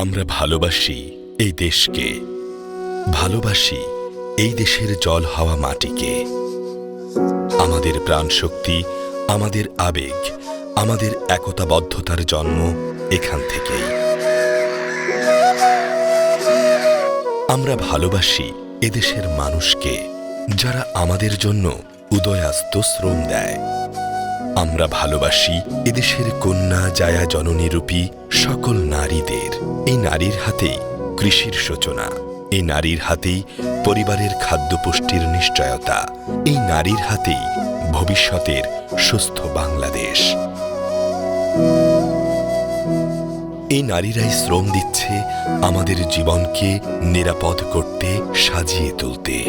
আমরা ভালোবাসি এই দেশকে। ভালোবাসি এই দেশের জল হাওয়া মাটিকে। আমাদের প্রাণশক্তি, আমাদের আবেগ, আমাদের একতাবদ্ধতার জন্ম এখান থেকেই। আমরা ভালোবাসি এদেশের মানুষকে, যারা আমাদের জন্য উদয়াস্ত শ্রম দেয়। আমরা ভালোবাসি এদেশের কন্যা জায়া জননীরূপী সকল নারীদের। এই নারীর হাতেই কৃষির সূচনা। এই নারীর হাতেই পরিবারের খাদ্যপুষ্টির নিশ্চয়তা। এই নারীর হাতেই ভবিষ্যতের সুস্থ বাংলাদেশ। এই নারীরাই শ্রম দিচ্ছে আমাদের জীবনকে নিরাপদ করতে, সাজিয়ে তুলতে।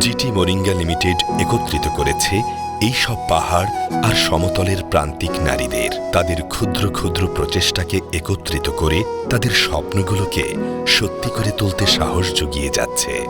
জিটি মোরিঙ্গা লিমিটেড একত্রিত করেছে এই সব পাহাড় আর সমতলের প্রান্তিক নারীদের। তাদের ক্ষুদ্র ক্ষুদ্র প্রচেষ্টাকে একত্রিত করে তাদের স্বপ্নগুলোকে সত্যি করে তুলতে সাহস জুগিয়ে যাচ্ছে।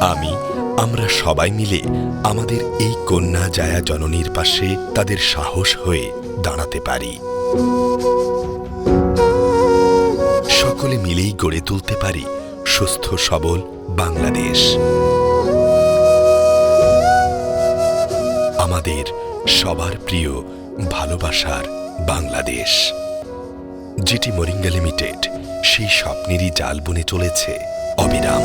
আমি, আমরা সবাই মিলে আমাদের এই কন্যা জায়া জননীর পাশে তাদের সাহস হয়ে দাঁড়াতে পারি। সকলে মিলেই গড়ে তুলতে পারি সুস্থ, সবল বাংলাদেশ। আমাদের সবার প্রিয় ভালোবাসার বাংলাদেশ। যেটি মরিঙ্গা লিমিটেড সেই স্বপ্নেরই জাল বুনে চলেছে অবিরাম।